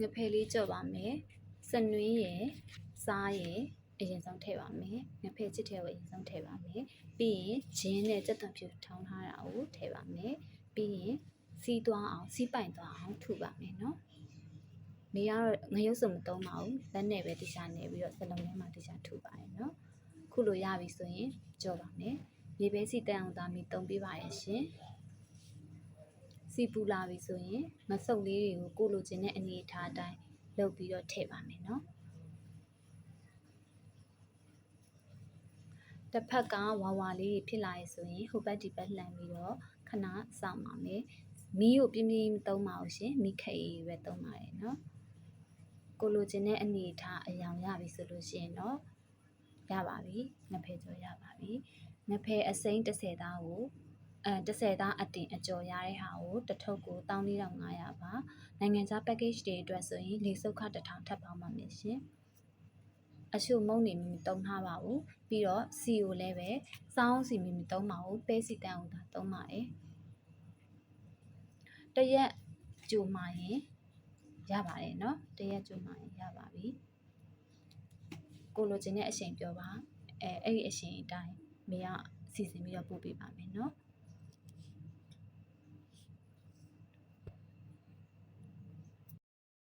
ငဖယ်လေးကြော့ပါမယ်စနွင်းရယ်စားရယ်အရင်ဆုံးထည့်ပါမယ်ငဖယ်ချစ်ထဲကိုအရင်ဆုံးထည့်ပါမယ်ပြီးရင်ဂျင်းနဲ့ကြက်သွန်ဖြူထောင်းထားတာကိုထည့်ပါမယ်ပြီးရင်စီးသွားအောင်စီးပိုင်သွားအောင်ထုပါမယ်နော်နေရတော့ငရုပ်စုံမသုံးပါဘူးလက်နဲ့ပဲတိကျနေပြီးတော့စလုံးထဲမှာတိကျထုပါတယ်နော်ခုလိုရပြီဆိုရင်ကြော့ပါမယ်ရေပဲစီတန်အောင်သားမီတုံပေးပါရဲ့ရှင် စီပူလာပြီဆိုရင်မဆုပ်လေးတွေကိုကိုလိုချင်တဲ့အနေအထားအတိုင်းလုပ်ပြီးတော့ထည့်ပါမယ်နော်တစ်ဖက်ကဝါဝါလေးဖြစ်လာရဆိုရင်ဟိုဘက်ဒီဘက်လှန်ပြီးတော့ခဏစောင့်ပါမယ်မီးကိုပြင်းပြင်းမသုံးပါဘူးရှင်မီးခိတ်ပဲသုံးပါရယ်နော်ကိုလိုချင်တဲ့အနေအထားအယောင်ရပြီဆိုလို့ရှိရင်တော့ရပါပြီငဖဲကြောရပါပြီငဖဲအစိမ်း30သားကို အဲ30သားအတင်အကျော်ရတဲ့ဟာကိုတစ်ထုပ်ကို14500ပါနိုင်ငံခြား package တွေအတွက်ဆိုရင်လေစုတ်ခ1000ထပ်ပေါင်းပါမယ်ရှင် အရှုမုံနေမိမတုံးထားပါဘူးပြီးတော့စီကိုလည်းပဲစောင်းစီမိမတုံးပါဘူးပဲစီတန်ကိုသာတုံးပါတယ်တရက်ကြိုမှရင်ရပါတယ်เนาะတရက်ကြိုမှရင်ရပါပြီကိုလိုချင်တဲ့အချိန်ပြောပါအဲအဲ့ဒီအချိန်အတိုင်းမေကစီစဉ်ပြီးတော့ပို့ပေးပါမယ်เนาะ